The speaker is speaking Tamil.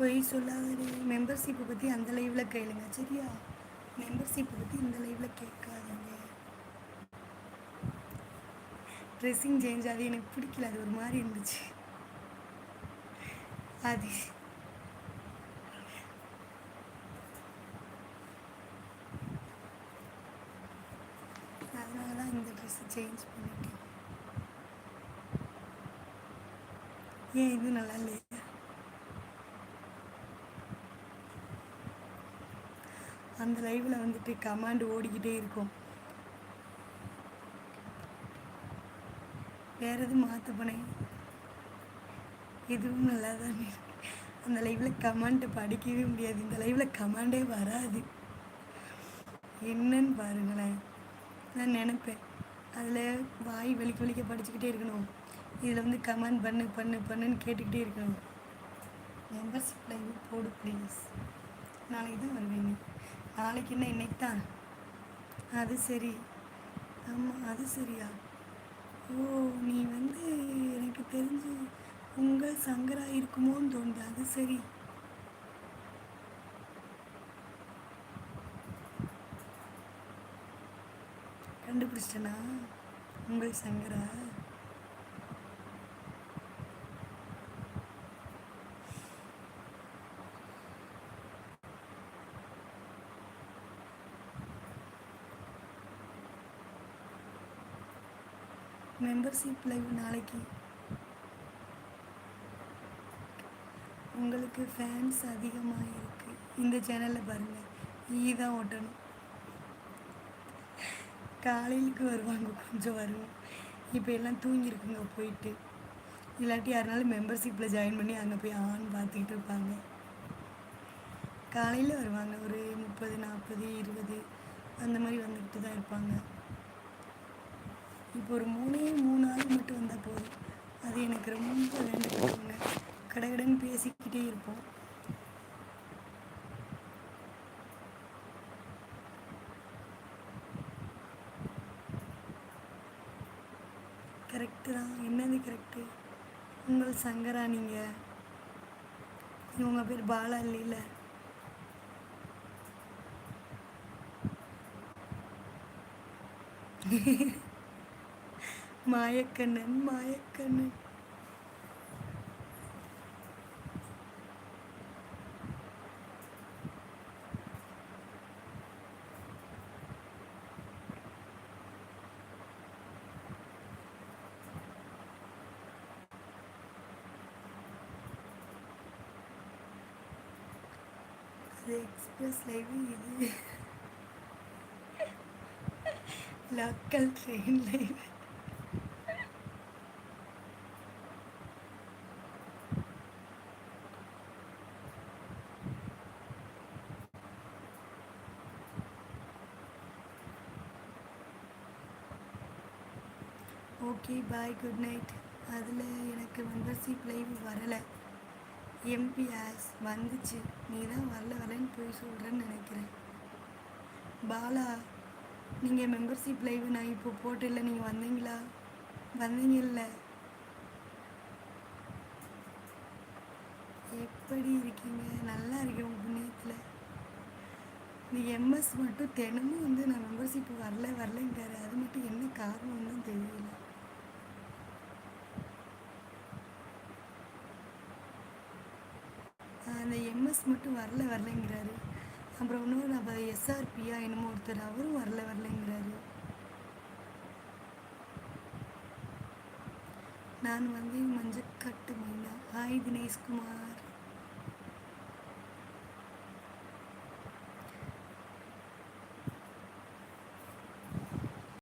பொய் சொல்லாதே மெம்பர்ஷிப்பை பற்றி அந்த லைவில் கேளுங்க சரியா? மெம்பர்ஷிப்பை பற்றி இந்த லைவில் கேட்காதீங்க. ட்ரெஸ்ஸிங் சேஞ்ச் அது எனக்கு பிடிக்கல. அது ஒரு மாதிரி இருந்துச்சு. அது. அதனால தான் இந்த ட்ரெஸ்ஸை சேஞ்ச் பண்ணிட்டேன். ஏன் இது நல்லா இல்லையா? அந்த லைவில் வந்துட்டு கமாண்ட் ஓடிக்கிட்டே இருக்கும். வேற எதுவும் மாற்ற போனேன். எதுவும் நல்லா தான் இருக்கு அந்த லைவில் கமெண்ட்டு படிக்கவே முடியாது. இந்த லைவில் கமெண்டே வராது. என்னன்னு பாருங்களேன். நான் நினைப்பேன். அதில் வாய் வலிக்க வலிக்க படிச்சுக்கிட்டே இருக்கணும். இதில் வந்து கமெண்ட் பண்ணு பண்ணு பண்ணுன்னு கேட்டுக்கிட்டே இருக்கணும். மெம்பர்ஷிப் லைவ் போடு ப்ளீஸ் நாளைக்கு தான் வருவீங்க. நாளைக்கு என்ன? இன்னைக்கு தான் அது சரி. ஆமாம் அது சரியா? ஓ நீ வந்து எனக்கு தெரிஞ்சு உங்கள் சங்கரா இருக்குமோன்னு தோணுது. அது சரி. கண்டுபிடிச்சிட்டனா? உங்கள் சங்கரா? மெம்பர்ஷிப் லைவ் நாளைக்கு. உங்களுக்கு ஃபேன்ஸ் அதிகமாக இருக்குது இந்த சேனலில் பாருங்கள் ஈ தான் ஓட்டணும். காலையிலுக்கு வருவாங்க. கொஞ்சம் வருவோம் இப்போ எல்லாம் தூங்கியிருக்குங்க போயிட்டு. இல்லாட்டி யாருனாலும் மெம்பர்ஷிப்பில் ஜாயின் பண்ணி அங்கே போய் ஆன் பார்த்துக்கிட்டு இருப்பாங்க. காலையில் வருவாங்க. ஒரு முப்பது நாற்பது இருபது அந்த மாதிரி வந்துக்கிட்டு தான் இருப்பாங்க. இப்போ ஒரு மூணே மூணு ஆள் மட்டும் வந்தால் போதும். அது எனக்கு ரொம்ப வேண்டுங்க கடகடன்னு பேசிக்கிட்டே இருப்போம். கரெக்டு தான். என்னது கரெக்டு உங்கள் சங்கரா நீங்கள் உங்கள் பேர் பாலா இல்லைல்ல? மாயக்கண்ணன் மாயக்கண்ணன் அது எக்ஸ்பிரஸ் லைவ் இது local train live okay bye good night. அதில் எனக்கு மெம்பர்ஷிப் லைவ் வரலை. எம்பிஎஸ் வந்துச்சு. நீ தான் வரல வரலன்னு போய் சொல்கிறேன்னு நினைக்கிறேன். பாலா நீங்கள் மெம்பர்ஷிப் லைவ் நான் இப்போ போட்டில்ல நீங்கள் வந்தீங்களா? வந்தீங்கல்ல. எப்படி இருக்கீங்க? நல்லா இருக்கேன் உங்கள் புண்ணியத்தில் இந்த எம்எஸ் மட்டும் தினமும் வந்து நான் மெம்பர்ஷிப் வரல வரலங்கிறாரு. அது மட்டும் என்ன காரணம்னு தெரியல அந்த எம்எஸ் மட்டும் வரல வரலைங்கிறாரு. அப்புறம் இன்னொரு நம்ம எஸ்ஆர்பியா என்னமோ ஒருத்தர் அவரும் வரல வரலைங்கிறாரு. நான் வந்து மஞ்சக்கட்டு மைனா. ஹாய் தினேஷ்குமார்.